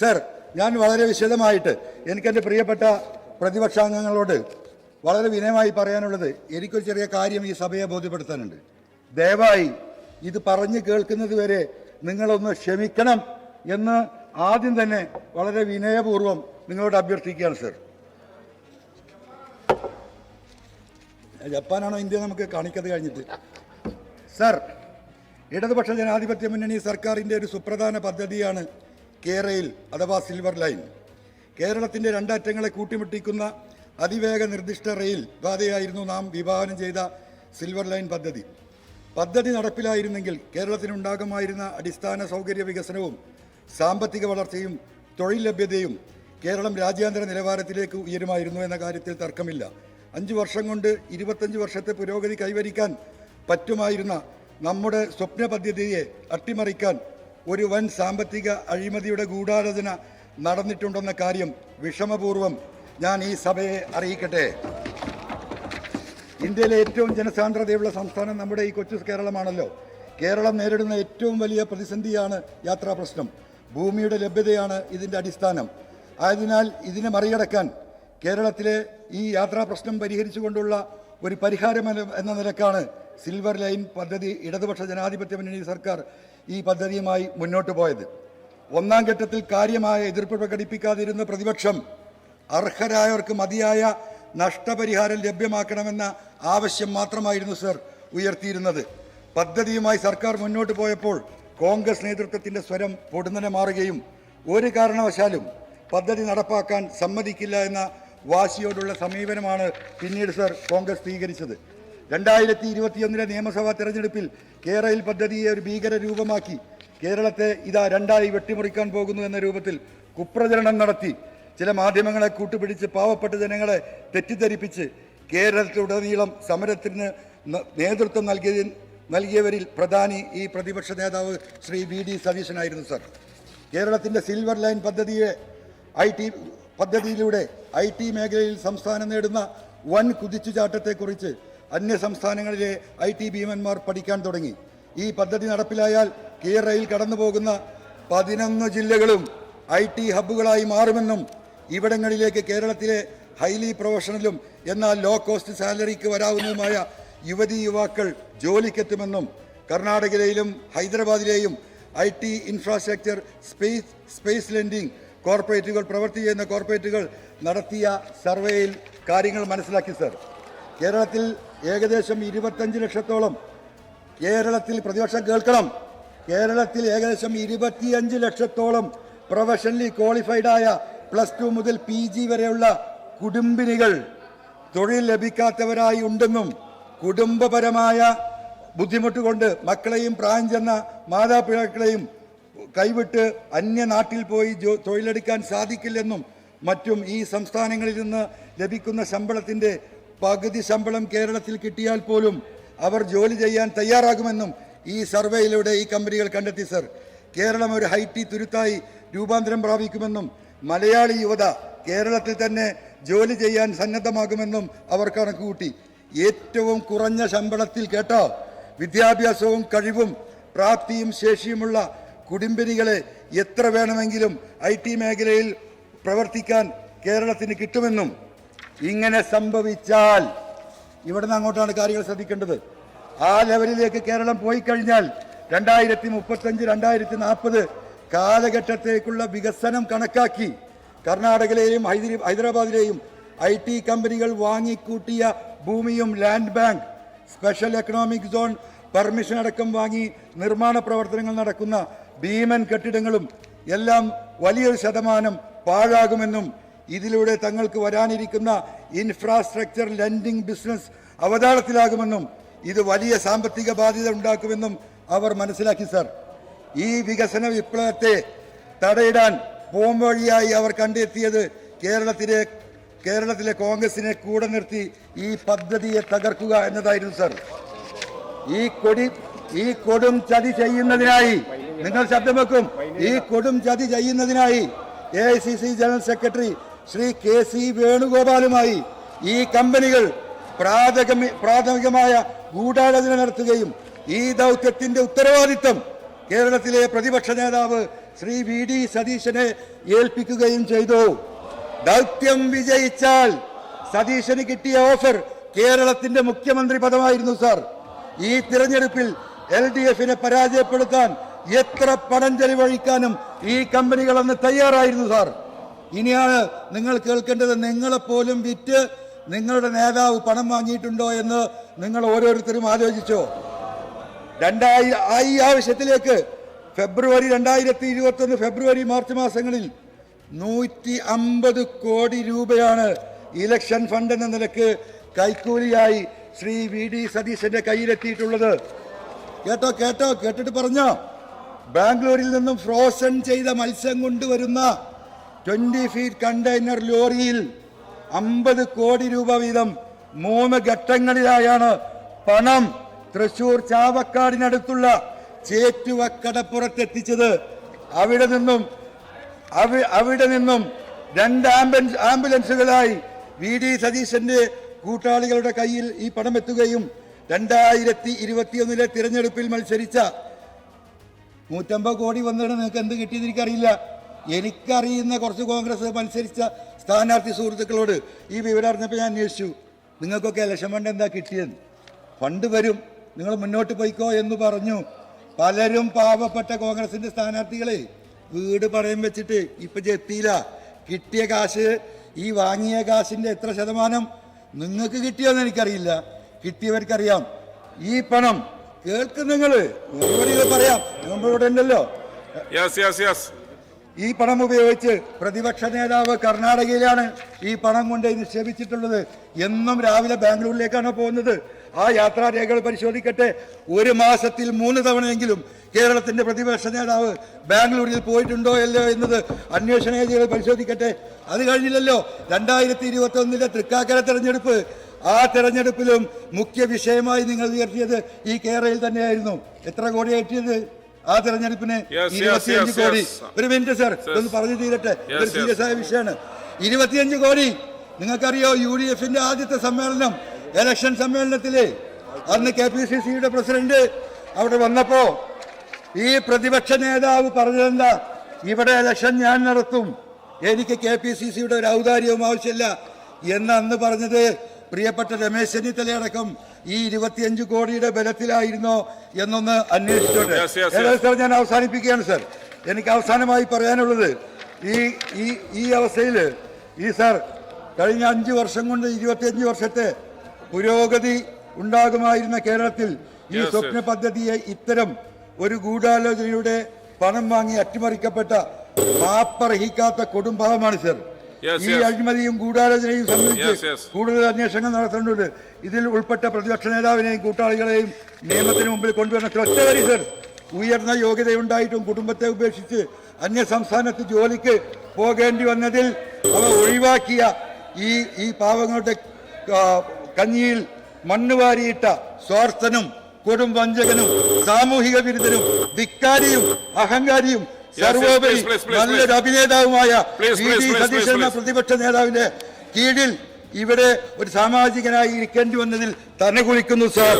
Sir ഞാൻ വളരെ വിശദമായിട്ട് എനിക്ക് എന്റെ പ്രിയപ്പെട്ട പ്രതിപക്ഷാംഗങ്ങളോട് വളരെ വിനയമായി പറയാനുള്ളത് എനിക്കൊരു ചെറിയ കാര്യം ഈ സഭയെ ബോധ്യപ്പെടുത്താനുണ്ട്. ദയവായി ഇത് പറഞ്ഞു കേൾക്കുന്നത് വരെ നിങ്ങളൊന്ന് ക്ഷമിക്കണം എന്ന് ആദ്യം തന്നെ വളരെ വിനയപൂർവം നിങ്ങളോട് അഭ്യർത്ഥിക്കുകയാണ് സർ. ജപ്പാനാണോ ഇന്ത്യ നമുക്ക് കാണിക്കത് കഴിഞ്ഞിട്ട്? സർ ഇടതുപക്ഷ ജനാധിപത്യ മുന്നണി സർക്കാരിന്റെ ഒരു സുപ്രധാന പദ്ധതിയാണ് കേരയിൽ അഥവാ സിൽവർ ലൈൻ കേരളത്തിന്റെ രണ്ടറ്റങ്ങളെ കൂട്ടിമുട്ടിക്കുന്ന അതിവേഗ നിർദ്ദിഷ്ട റെയിൽ പാതയായിരുന്നു നാം വിഭാവനം ചെയ്ത സിൽവർ ലൈൻ പദ്ധതി. പദ്ധതി നടപ്പിലായിരുന്നെങ്കിൽ കേരളത്തിനുണ്ടാകുമായിരുന്ന അടിസ്ഥാന സൗകര്യ വികസനവും സാമ്പത്തിക വളർച്ചയും തൊഴിൽ ലഭ്യതയും കേരളം രാജ്യാന്തര നിലവാരത്തിലേക്ക് ഉയരുമായിരുന്നു എന്ന കാര്യത്തിൽ തർക്കമില്ല. അഞ്ചു വർഷം കൊണ്ട് ഇരുപത്തഞ്ച് വർഷത്തെ പുരോഗതി കൈവരിക്കാൻ പറ്റുമായിരുന്ന നമ്മുടെ സ്വപ്ന പദ്ധതിയെ അട്ടിമറിക്കാൻ ഒരു വൻ സാമ്പത്തിക അഴിമതിയുടെ ഗൂഢാലോചന നടന്നിട്ടുണ്ടെന്ന കാര്യം വിഷമപൂർവം ഞാൻ ഈ സഭയെ അറിയിക്കട്ടെ. ഇന്ത്യയിലെ ഏറ്റവും ജനസാന്ദ്രതയുള്ള സംസ്ഥാനം നമ്മുടെ ഈ കൊച്ചു കേരളമാണല്ലോ. കേരളം നേരിടുന്ന ഏറ്റവും വലിയ പ്രതിസന്ധിയാണ് യാത്രാ പ്രശ്നം. ഭൂമിയുടെ ലഭ്യതയാണ് ഇതിന്റെ അടിസ്ഥാനം. ആയതിനാൽ ഇതിനെ മറികടക്കാൻ കേരളത്തിലെ ഈ യാത്രാ പ്രശ്നം പരിഹരിച്ചുകൊണ്ടുള്ള ഒരു പരിഹാരം എന്ന- നിലക്കാണ് സിൽവർ ലൈൻ പദ്ധതി ഇടതുപക്ഷ ജനാധിപത്യ മുന്നണി സർക്കാർ ഈ പദ്ധതിയുമായി മുന്നോട്ട് പോയത്. ഒന്നാം ഘട്ടത്തിൽ കാര്യമായ എതിർപ്പ് പ്രകടിപ്പിക്കാതിരുന്ന പ്രതിപക്ഷം അർഹരായവർക്ക് മതിയായ നഷ്ടപരിഹാരം ലഭ്യമാക്കണമെന്ന ആവശ്യം മാത്രമായിരുന്നു സർ ഉയർത്തിയിരുന്നത്. പദ്ധതിയുമായി സർക്കാർ മുന്നോട്ട് പോയപ്പോൾ കോൺഗ്രസ് നേതൃത്വത്തിന്റെ സ്വരം പൊടുന്നനെ മാറുകയും ഒരു കാരണവശാലും പദ്ധതി നടപ്പാക്കാൻ സമ്മതിക്കില്ല എന്ന വാശിയോടുള്ള സമീപനമാണ് പിന്നീട് സർ കോൺഗ്രസ് സ്വീകരിച്ചത്. രണ്ടായിരത്തി ഇരുപത്തിയൊന്നിലെ നിയമസഭാ തെരഞ്ഞെടുപ്പിൽ കേരയിൽ പദ്ധതിയെ ഒരു ഭീകര രൂപമാക്കി. കേരളത്തെ ഇതാ രണ്ടായി വെട്ടിമുറിക്കാൻ പോകുന്നു എന്ന രൂപത്തിൽ കുപ്രചരണം നടത്തി. ചില മാധ്യമങ്ങളെ കൂട്ടുപിടിച്ച് പാവപ്പെട്ട ജനങ്ങളെ തെറ്റിദ്ധരിപ്പിച്ച് കേരളത്തിലുടനീളം സമരത്തിന് നേതൃത്വം നൽകിയ നൽകിയവരിൽ പ്രധാനി ഈ പ്രതിപക്ഷ നേതാവ് ശ്രീ വി ഡി സതീശനായിരുന്നു സർ. കേരളത്തിന്റെ സിൽവർ ലൈൻ പദ്ധതിയെ ഐ ടി പദ്ധതിയിലൂടെ ഐ ടി മേഖലയിൽ സംസ്ഥാനം നേടുന്ന വൻ കുതിച്ചുചാട്ടത്തെക്കുറിച്ച് അന്യ സംസ്ഥാനങ്ങളിലെ ഐ ടി ഭീമന്മാർ പഠിക്കാൻ തുടങ്ങി. ഈ പദ്ധതി നടപ്പിലായാൽ കേരളയിൽ കടന്നുപോകുന്ന പതിനൊന്ന് ജില്ലകളും ഐ ടി ഹബ്ബുകളായി മാറുമെന്നും ഇവിടങ്ങളിലേക്ക് കേരളത്തിലെ ഹൈലി പ്രൊഫഷണലും എന്നാൽ ലോ കോസ്റ്റ് സാലറിക്ക് വരാവുന്നതുമായ യുവതി യുവാക്കൾ ജോലിക്കെത്തുമെന്നും കർണാടകയിലെയും ഹൈദരാബാദിലെയും I T infrastructure space space lending കോർപ്പറേറ്റുകൾ പ്രവർത്തി ചെയ്യുന്ന കോർപ്പറേറ്റുകൾ നടത്തിയ സർവേയിൽ കാര്യങ്ങൾ മനസ്സിലാക്കി സർ കേരളത്തിൽ ഏകദേശം ഇരുപത്തഞ്ച് ലക്ഷത്തോളം കേരളത്തിൽ പ്രതിപക്ഷം കേൾക്കണം. കേരളത്തിൽ ഏകദേശം ഇരുപത്തിയഞ്ച് ലക്ഷത്തോളം പ്രൊഫഷണലി ക്വാളിഫൈഡ് ആയ പ്ലസ് ടു മുതൽ പി ജി വരെയുള്ള കുടുംബിനികൾ തൊഴിൽ ലഭിക്കാത്തവരായി ഉണ്ടെന്നും കുടുംബപരമായ ബുദ്ധിമുട്ട് കൊണ്ട് മക്കളെയും പ്രായം ചെന്ന മാതാപിതാക്കളെയും കൈവിട്ട് അന്യനാട്ടിൽ പോയി തൊഴിലെടുക്കാൻ സാധിക്കില്ലെന്നും മറ്റും ഈ സംസ്ഥാനങ്ങളിൽ നിന്ന് ലഭിക്കുന്ന ശമ്പളത്തിന്റെ പകുതി ശമ്പളം കേരളത്തിൽ കിട്ടിയാൽ പോലും അവർ ജോലി ചെയ്യാൻ തയ്യാറാകുമെന്നും ഈ സർവേയിലൂടെ ഈ കമ്പനികൾ കണ്ടെത്തി സർ. കേരളം ഒരു ഹൈറ്റി തുരുത്തായി രൂപാന്തരം പ്രാപിക്കുമെന്നും മലയാളി യുവത കേരളത്തിൽ തന്നെ ജോലി ചെയ്യാൻ സന്നദ്ധമാകുമെന്നും അവർ കണക്കുകൂട്ടി. ഏറ്റവും കുറഞ്ഞ ശമ്പളത്തിൽ കേട്ടോ വിദ്യാഭ്യാസവും കഴിവും പ്രാപ്തിയും ശേഷിയുമുള്ള കുടുംബിനികളെ എത്ര വേണമെങ്കിലും ഐ മേഖലയിൽ പ്രവർത്തിക്കാൻ കേരളത്തിന് കിട്ടുമെന്നും ഇങ്ങനെ സംഭവിച്ചാൽ ഇവിടുന്ന് അങ്ങോട്ടാണ് കാര്യങ്ങൾ ശ്രദ്ധിക്കേണ്ടത്. ആ ലെവലിലേക്ക് കേരളം പോയി കഴിഞ്ഞാൽ രണ്ടായിരത്തി മുപ്പത്തഞ്ച് രണ്ടായിരത്തി നാൽപ്പത് കാലഘട്ടത്തേക്കുള്ള വികസനം കണക്കാക്കി കർണാടകയിലെയും ഹൈദരി ഹൈദരാബാദിലെയും ഐ ടി കമ്പനികൾ വാങ്ങിക്കൂട്ടിയ ഭൂമിയും land bank special economic zone permission അടക്കം വാങ്ങി നിർമ്മാണ പ്രവർത്തനങ്ങൾ നടക്കുന്ന ഭീമൻ കെട്ടിടങ്ങളും എല്ലാം വലിയൊരു ശതമാനം പാഴാകുമെന്നും ഇതിലൂടെ തങ്ങൾക്ക് വരാനിരിക്കുന്ന ഇൻഫ്രാസ്ട്രക്ചർ ലെൻഡിംഗ് ബിസിനസ് അവതാളത്തിലാകുമെന്നും ഇത് വലിയ സാമ്പത്തിക ബാധ്യത ഉണ്ടാക്കുമെന്നും അവർ മനസ്സിലാക്കി സർ ഈ വികസന വിപ്ലവത്തെ തടയിടാൻ പോംവഴിയായി അവർ കണ്ടെത്തിയത് കേരളത്തിലെ കേരളത്തിലെ കോൺഗ്രസിനെ കൂടെ നിർത്തി ഈ പദ്ധതിയെ തകർക്കുക എന്നതായിരുന്നു സർ ഈ കൊടി ഈ കൊടും ചതി ചെയ്യുന്നതിനായി നിങ്ങൾ ശബ്ദം വെക്കും. ഈ കൊടും ചതി ചെയ്യുന്നതിനായി A general secretary Shri K C വേണുഗോപാലുമായി ഈ കമ്പനികൾ പ്രാഥമിക പ്രാഥമികമായ ഗൂഢാലോചന നടത്തുകയും ഈ ദൗത്യത്തിന്റെ ഉത്തരവാദിത്തം കേരളത്തിലെ പ്രതിപക്ഷ നേതാവ് ശ്രീ വി ഡി സതീശനെ ഏൽപ്പിക്കുകയും ചെയ്തു. ദൗത്യം വിജയിച്ചാൽ സതീശന് കിട്ടിയ ഓഫർ കേരളത്തിന്റെ മുഖ്യമന്ത്രി പദമായിരുന്നു സാർ. ഈ തിരഞ്ഞെടുപ്പിൽ എൽ ഡി എഫിനെ പരാജയപ്പെടുത്താൻ എത്ര പണം ചെലവഴിക്കാനും ഈ കമ്പനികൾ അന്ന് തയ്യാറായിരുന്നു സാർ. ഇനിയാണ് നിങ്ങൾ കേൾക്കേണ്ടത് നിങ്ങളെപ്പോലും വിറ്റ് നിങ്ങളുടെ നേതാവ് പണം വാങ്ങിയിട്ടുണ്ടോ എന്ന് നിങ്ങൾ ഓരോരുത്തരും ആലോചിച്ചോ. രണ്ടായി ഈ ആവശ്യത്തിലേക്ക് ഫെബ്രുവരി രണ്ടായിരത്തി ഇരുപത്തി ഒന്ന് ഫെബ്രുവരി മാർച്ച് മാസങ്ങളിൽ നൂറ്റി അമ്പത് കോടി രൂപയാണ് ഇലക്ഷൻ ഫണ്ട് എന്ന നിലയ്ക്ക് കൈക്കൂലിയായി ശ്രീ വി ഡി സതീശന്റെ കയ്യിലെത്തിയിട്ടുള്ളത്. കേട്ടോ കേട്ടോ കേട്ടിട്ട് പറഞ്ഞോ? ബാംഗ്ലൂരിൽ നിന്നും ഫ്രോസൺ ചെയ്ത മത്സ്യം കൊണ്ടുവരുന്ന ട്വന്റി ഫീറ്റ് കണ്ടെയ്നർ ലോറിയിൽ അമ്പത് കോടി രൂപ വീതം മൂന്ന് ഘട്ടങ്ങളിലായാണ് പണം തൃശൂർ ചാവക്കാടിനടുത്തുള്ള ചേറ്റുവക്കടപ്പുറത്തെത്തിച്ചത് അവിടെ നിന്നും അവിടെ നിന്നും രണ്ട് ആംബുലൻസ് ആംബുലൻസുകളായി വി ഡി സതീശന്റെ കൂട്ടാളികളുടെ കയ്യിൽ ഈ പണം എത്തുകയും രണ്ടായിരത്തി ഇരുപത്തിയൊന്നിലെ തിരഞ്ഞെടുപ്പിൽ മത്സരിച്ച നൂറ്റമ്പത് കോടി വന്നിട്ട് നിങ്ങൾക്ക് എന്ത് കിട്ടിയെന്ന് എനിക്കറിയില്ല. എനിക്കറിയുന്ന കുറച്ച് കോൺഗ്രസ് മത്സരിച്ച സ്ഥാനാർത്ഥി സുഹൃത്തുക്കളോട് ഈ വിവരം അറിഞ്ഞപ്പോൾ ഞാൻ അന്വേഷിച്ചു. നിങ്ങൾക്കൊക്കെ ഇലക്ഷൻ ഫണ്ട് എന്താ കിട്ടിയെന്ന്? ഫണ്ട് വരും. നിങ്ങൾ മുന്നോട്ട് പോയിക്കോ എന്ന് പറഞ്ഞു. പലരും പാവപ്പെട്ട കോൺഗ്രസിന്റെ സ്ഥാനാർത്ഥികളെ വീട് പറയും വെച്ചിട്ട് ഇപ്പം ചെത്തിയില്ല കിട്ടിയ കാശ് ഈ വാങ്ങിയ കാശിന്റെ എത്ര ശതമാനം നിങ്ങൾക്ക് കിട്ടിയോന്ന് എനിക്കറിയില്ല. കിട്ടിയവർക്കറിയാം. ഈ പണം കേൾക്കും നിങ്ങൾ മറുപടി പറയാം. നമ്മളിവിടെ ഉണ്ടല്ലോ. യെസ് യെസ് യെസ് ഈ പണം ഉപയോഗിച്ച് പ്രതിപക്ഷ നേതാവ് കർണാടകയിലാണ് ഈ പണം കൊണ്ട് നിക്ഷേപിച്ചിട്ടുള്ളത്. എന്നും രാവിലെ ബാംഗ്ലൂരിലേക്കാണ് പോകുന്നത്. ആ യാത്രാരേഖകൾ പരിശോധിക്കട്ടെ. ഒരു മാസത്തിൽ മൂന്ന് തവണയെങ്കിലും കേരളത്തിന്റെ പ്രതിപക്ഷ നേതാവ് ബാംഗ്ലൂരിൽ പോയിട്ടുണ്ടോ അല്ലയോ എന്നത് അന്വേഷണ ഏജികൾ പരിശോധിക്കട്ടെ. അത് കഴിഞ്ഞില്ലല്ലോ. രണ്ടായിരത്തി ഇരുപത്തി ഒന്നിലെ തൃക്കാക്കര തെരഞ്ഞെടുപ്പ്. ആ തെരഞ്ഞെടുപ്പിലും മുഖ്യ വിഷയമായി നിങ്ങൾ ഉയർത്തിയത് ഈ കേരളയിൽ തന്നെയായിരുന്നു. എത്ര കിട്ടിയത്? ആ തെരഞ്ഞെടുപ്പിന് ഇരുപത്തിയഞ്ച് കോടി. ഒരു മിനിറ്റ് സാർ ഇതൊന്ന് പറഞ്ഞു തീരട്ടെ. ഇതൊരു സീരിയസ് ആയ വിഷയമാണ്. ഇരുപത്തിയഞ്ച് കോടി. നിങ്ങൾക്കറിയോ യു ഡി എഫിന്റെ ആദ്യത്തെ സമ്മേളനം? എലക്ഷൻ സമ്മേളനത്തിൽ അന്ന് കെ പി സി സിയുടെ പ്രസിഡന്റ് അവിടെ വന്നപ്പോ ഈ പ്രതിപക്ഷ നേതാവ് പറഞ്ഞതെന്താ? ഇവിടെ ഇലക്ഷൻ ഞാൻ നടത്തും. എനിക്ക് കെ പി സി സിയുടെ ഒരു ഔദാര്യവും ആവശ്യമില്ല. എന്ന് അന്ന് പറഞ്ഞത് പ്രിയപ്പെട്ട രമേശ് ചെന്നിത്തലയടക്കം ഈ ഇരുപത്തിയഞ്ച് കോടിയുടെ ബലത്തിലായിരുന്നോ എന്നൊന്ന് അന്വേഷിച്ചോട്ടെ. ഞാൻ അവസാനിപ്പിക്കുകയാണ് സർ. എനിക്ക് അവസാനമായി പറയാനുള്ളത് ഈ ഈ ഈ അവസ്ഥയിൽ ഈ സർ കഴിഞ്ഞ അഞ്ച് വർഷം കൊണ്ട് ഇരുപത്തിയഞ്ച് വർഷത്തെ പുരോഗതി ഉണ്ടാകുമായിരുന്ന കേരളത്തിൽ ഈ സ്വപ്ന പദ്ധതിയെ ഇത്തരം ഒരു ഗൂഢാലോചനയുടെ പണം വാങ്ങി അട്ടിമറിക്കപ്പെട്ട മാപ്പർഹിക്കാത്ത കുടുംബമാണ് സർ. ഈ. അഴിമതിയും ഗൂഢാലോചനയും സംബന്ധിച്ച്. കൂടുതൽ അന്വേഷണങ്ങൾ നടത്തേണ്ടതുണ്ട് ഇതിൽ ഉൾപ്പെട്ട പ്രതിപക്ഷ നേതാവിനെയും കൂട്ടാളികളെയും നിയമത്തിന് മുമ്പിൽ കൊണ്ടുവരുന്ന ഒറ്റ വരി സർ ഉയർന്ന യോഗ്യതയുണ്ടായിട്ടും കുടുംബത്തെ ഉപേക്ഷിച്ച് അന്യ സംസ്ഥാനത്ത് ജോലിക്ക് പോകേണ്ടി വന്നതിൽ അവ ഒഴിവാക്കിയ ഈ ഈ പാവങ്ങളുടെ കഞ്ഞിയിൽ മണ്ണ് വാരിയിട്ട സ്വാർത്ഥനും കൊടും വഞ്ചകനും സാമൂഹിക വിരുദ്ധനും ധിക്കാരിയും അഹങ്കാരിയും സർവോപരി നല്ലൊരു. അഭിനേതാവുമായ സതീശൻ എന്ന പ്രതിപക്ഷ നേതാവിന്റെ കീഴിൽ ഇവിടെ ഒരു സാമാജികനായി ഇരിക്കേണ്ടി വന്നതിൽ തന്നെ കുളിക്കുന്നു സാർ